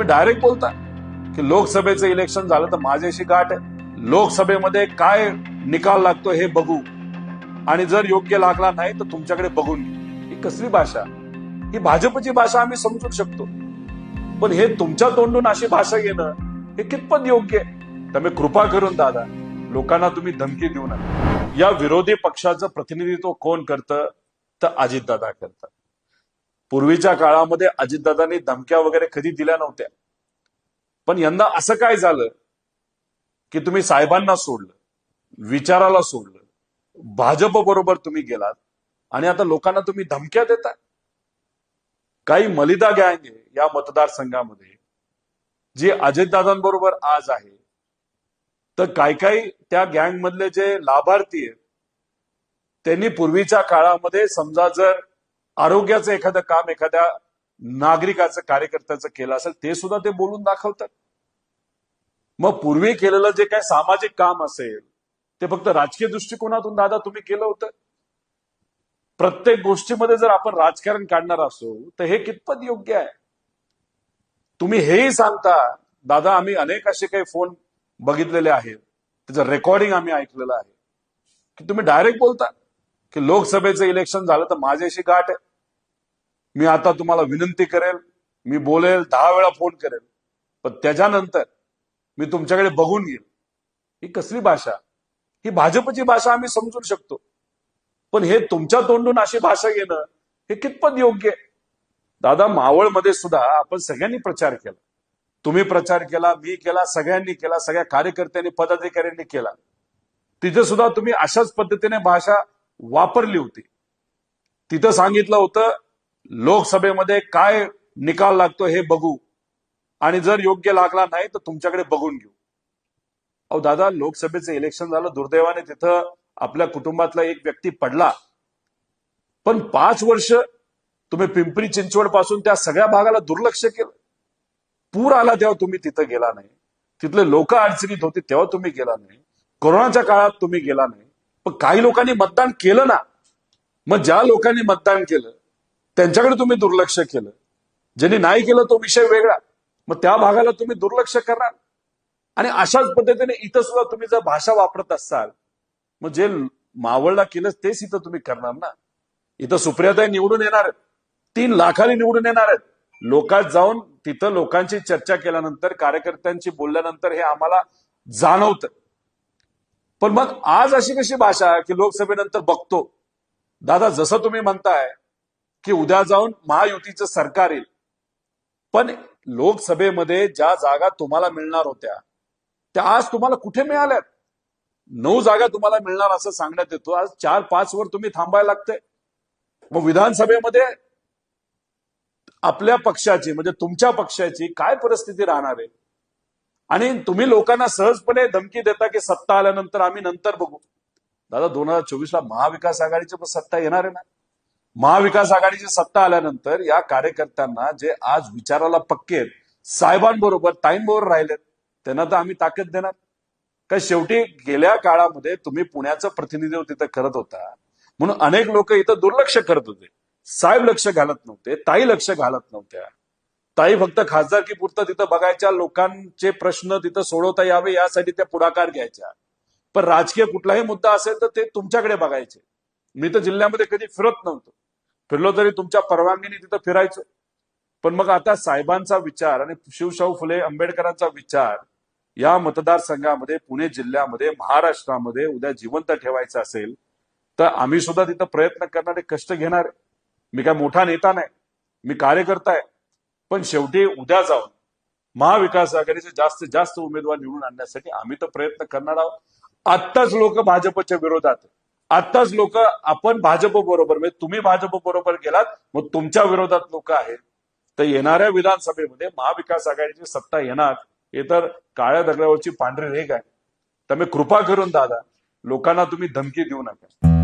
तुम्ही डायरेक्ट बोलता की लोकसभेचं इलेक्शन झालं तर माझ्याशी गाठ आहे. लोकसभेमध्ये काय निकाल लागतो हे बघू. आणि जर योग्य लागला नाही तर तुमच्याकडे बघून ही कसली भाषा? ही भाजपची भाषा आम्ही समजू शकतो. पण हे तुमच्या तोंडून अशी भाषा घेणं हे कितपत योग्य आहे? त्यामुळे कृपा करून दादा लोकांना तुम्ही धमकी देऊ नका. या विरोधी पक्षाचं प्रतिनिधित्व कोण करतं? तर अजितदादा करतात. पूर्वीच्या काळामध्ये अजितदादांनी धमक्या वगैरे कधी दिल्या नव्हत्या. पण यंदा असं काय झालं की तुम्ही साहेबांना सोडलं विचाराला सोडलं भाजप बरोबर तुम्ही गेलात आणि आता लोकांना तुम्ही धमक्या देता काही मलिदा गँग आहे या मतदारसंघामध्ये जी अजितदादांबरोबर आज आहे. तर काही काही त्या गँग मधले जे लाभार्थी आहेत त्यांनी पूर्वीच्या काळामध्ये समजा जर आरोग्याचं एखादं काम एखाद्या नागरिकाचं कार्यकर्त्याचं केलं असेल ते सुद्धा ते बोलून दाखवतात. मग पूर्वी केलेलं जे काही सामाजिक काम असेल ते फक्त राजकीय दृष्टिकोनातून दादा तुम्ही केलं होतं. प्रत्येक गोष्टीमध्ये जर आपण राजकारण काढणार असो तर हे कितपत योग्य आहे? तुम्ही हेही सांगता दादा आम्ही अनेक असे काही फोन बघितलेले आहेत त्याचं रेकॉर्डिंग आम्ही ऐकलेलं आहे. की तुम्ही डायरेक्ट बोलता की लोकसभेचं इलेक्शन झालं तर माझ्याशी गाठ आहे. मी आता तुम्हाला विनंती करेल मी बोलेल दहा वेळा फोन करेल पण त्याच्यानंतर मी तुमच्याकडे बघून घेईल. ही कसली भाषा? ही भाजपची भाषा आम्ही समजू शकतो. पण हे तुमच्या तोंडून अशी भाषा घेणं हे कितपत योग्य आहे? दादा मावळमध्ये सुद्धा आपण सगळ्यांनी प्रचार केला. तुम्ही प्रचार केला मी केला सगळ्यांनी केला सगळ्या कार्यकर्त्यांनी पदाधिकाऱ्यांनी केला. तिथे सुद्धा तुम्ही अशाच पद्धतीने भाषा वापरली होती. तिथं सांगितलं होतं लोकसभेमध्ये काय निकाल लागतो हे बघू. आणि जर योग्य लागला नाही तर तुमच्याकडे बघून घेऊ. अहो दादा लोकसभेचं इलेक्शन झालं दुर्दैवाने तिथं आपल्या कुटुंबातला एक व्यक्ती पडला. पण पाच वर्ष तुम्ही पिंपरी चिंचवडपासून त्या सगळ्या भागाला दुर्लक्ष केलं. पूर आला तेव्हा तुम्ही तिथं गेला नाही. तिथले लोक अडचणीत होते तेव्हा तुम्ही गेला नाही. कोरोनाच्या काळात तुम्ही गेला नाही. पण काही लोकांनी मतदान केलं ना. मग ज्या लोकांनी मतदान केलं त्यांच्याकडे तुम्ही दुर्लक्ष केलं. ज्यांनी नाही केलं तो विषय वेगळा. मग त्या भागाला तुम्ही दुर्लक्ष करणार. आणि अशाच पद्धतीने इथं सुद्धा तुम्ही जर भाषा वापरत असाल मग जे मावळला केलं तेच इथं तुम्ही करणार ना. इथं सुप्रियाताई निवडून येणार आहेत. तीन लाखाने निवडून येणार आहेत. लोकात जाऊन तिथं लोकांची चर्चा केल्यानंतर कार्यकर्त्यांची बोलल्यानंतर हे आम्हाला जाणवतं. पण मग आज अशी कशी भाषा की लोकसभेनंतर बघतो. दादा जसं तुम्ही म्हणताय की उद्या जाऊन महायुतीचं सरकार येईल. पण लोकसभेमध्ये ज्या जागा तुम्हाला मिळणार होत्या त्या आज तुम्हाला कुठे मिळाल्यात? नऊ जागा तुम्हाला मिळणार असं सांगण्यात येतो. आज चार पाच वर तुम्ही थांबायला लागतंय. मग विधानसभेमध्ये आपल्या पक्षाची म्हणजे तुमच्या पक्षाची काय परिस्थिती राहणार आहे? आणि तुम्ही लोकांना सहजपणे धमकी देता की सत्ता आल्यानंतर आम्ही नंतर बघू. दादा दोन हजार चोवीस ला महाविकास आघाडीची पण सत्ता येणार आहे ना? महाविकास आघाडीची सत्ता आल्यानंतर या कार्यकर्त्यांना जे आज विचाराला पक्के आहेत साहेबांबरोबर ताईंबरोबर राहिलेत त्यांना तर आम्ही ताकद देणार. का शेवटी गेल्या काळामध्ये तुम्ही पुण्याचं प्रतिनिधित्व तिथं करत होता. म्हणून अनेक लोक इथं दुर्लक्ष करत होते. साहेब लक्ष घालत नव्हते ताई लक्ष घालत नव्हत्या. ताई फक्त खासदारकी पुरतं तिथं बघायच्या लोकांचे प्रश्न तिथं सोडवता यावे यासाठी त्या पुढाकार घ्यायच्या. पण राजकीय कुठलाही मुद्दा असेल तर ते तुमच्याकडे बघायचे. मी तर जिल्ह्यामध्ये कधी फिरत नव्हतो. फिरलो तरी तुमच्या परवानगीने तिथं फिरायचो. पण मग आता साहेबांचा विचार आणि शिवशाहू फुले आंबेडकरांचा विचार या मतदारसंघामध्ये पुणे जिल्ह्यामध्ये महाराष्ट्रामध्ये उद्या जिवंत ठेवायचं असेल तर आम्ही सुद्धा तिथं प्रयत्न करणारे कष्ट घेणार मी काय मोठा नेता नाही मी कार्यकर्ता आहे. पण शेवटी उद्या जाऊन महाविकास आघाडीचे जास्तीत जास्त उमेदवार निवडून आणण्यासाठी आम्ही तर प्रयत्न करणार आहोत. आत्ताच लोक भाजपच्या विरोधात आताच आत्ताच लोक आपण भाजप बरोबर म्हणजे तुम्ही भाजप बरोबर गेलात मग तुमच्या विरोधात लोक आहेत. तर येणाऱ्या विधानसभेमध्ये महाविकास आघाडीची सत्ता येणार हे तर काळ्या दगडावरची पांढरी रेग आहे. त्यामुळे कृपा करून दादा लोकांना तुम्ही धमकी देऊ नका.